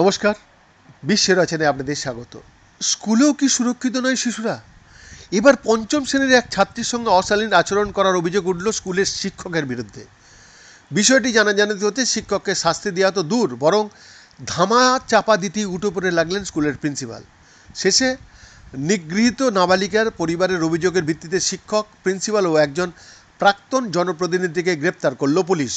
নমস্কার, বিশ্বের রচনায় আপনাদের স্বাগত। স্কুলেও কি সুরক্ষিত নয় শিশুরা? এবার পঞ্চম শ্রেণির এক ছাত্রীর সঙ্গে অশালীন আচরণ করার অভিযোগ উঠল স্কুলের শিক্ষকের বিরুদ্ধে। বিষয়টি জানাজানিতে হতে শিক্ষককে শাস্তি দেওয়া তো দূর, বরং ধামা চাপা দিতেই উঠে পড়ে লাগলেন স্কুলের প্রিন্সিপাল। শেষে নিগৃহীত নাবালিকার পরিবারের অভিযোগের ভিত্তিতে শিক্ষক, প্রিন্সিপাল ও একজন প্রাক্তন জনপ্রতিনিধিকে গ্রেপ্তার করল পুলিশ।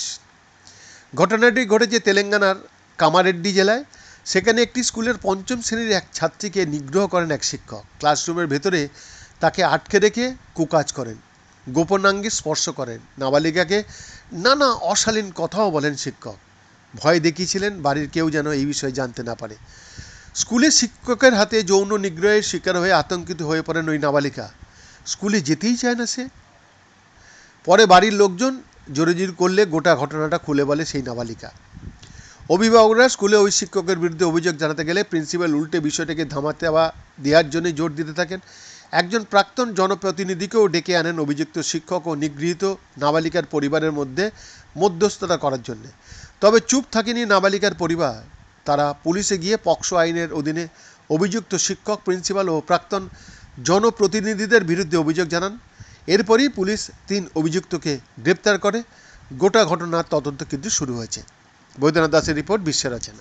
ঘটনাটি ঘটেছে তেলেঙ্গানার কামারেড্ডি জেলায়। সেখানে একটি স্কুলের পঞ্চম শ্রেণির এক ছাত্রীকে নিগ্রহ করেন এক শিক্ষক। ক্লাসরুমের ভেতরে তাকে আটকে রেখে কুকাজ করেন, গোপনাঙ্গে স্পর্শ করেন। নাবালিকাকে নানা অশালীন কথাও বলেন শিক্ষক। ভয় দেখিয়েছিলেন, বাড়ির কেউ যেন এই বিষয়ে জানতে না পারে। স্কুলে শিক্ষকের হাতে যৌন নিগ্রহের শিকার হয়ে আতঙ্কিত হয়ে পড়েন ওই নাবালিকা। স্কুলে যেতেই চায় না সে। পরে বাড়ির লোকজন জোরেজোর করলে গোটা ঘটনাটা খুলে বলে সেই নাবালিকা। অভিভাবকরা স্কুলে ওই শিক্ষকের বিরুদ্ধে অভিযোগ জানাতে গেলে প্রিন্সিপাল উল্টে বিষয়টাকে ধামাতে দেওয়া দেওয়ার জন্য জোর দিতে থাকেন। একজন প্রাক্তন জনপ্রতিনিধিকেও ডেকে আনেন অভিযুক্ত শিক্ষক ও নিগৃহীত নাবালিকার পরিবারের মধ্যে মধ্যস্থতা করার জন্য। তবে চুপ থাকেনি নাবালিকার পরিবার। তারা পুলিশে গিয়ে পক্সো আইনের অধীনে অভিযুক্ত শিক্ষক, প্রিন্সিপাল ও প্রাক্তন জনপ্রতিনিধিদের বিরুদ্ধে অভিযোগ জানান। এরপরই পুলিশ তিন অভিযুক্তকে গ্রেপ্তার করে। গোটা ঘটনার তদন্ত কিন্তু শুরু হয়েছে। বৈদ্যনাথ দাসের রিপোর্ট বিশ্বের রচনা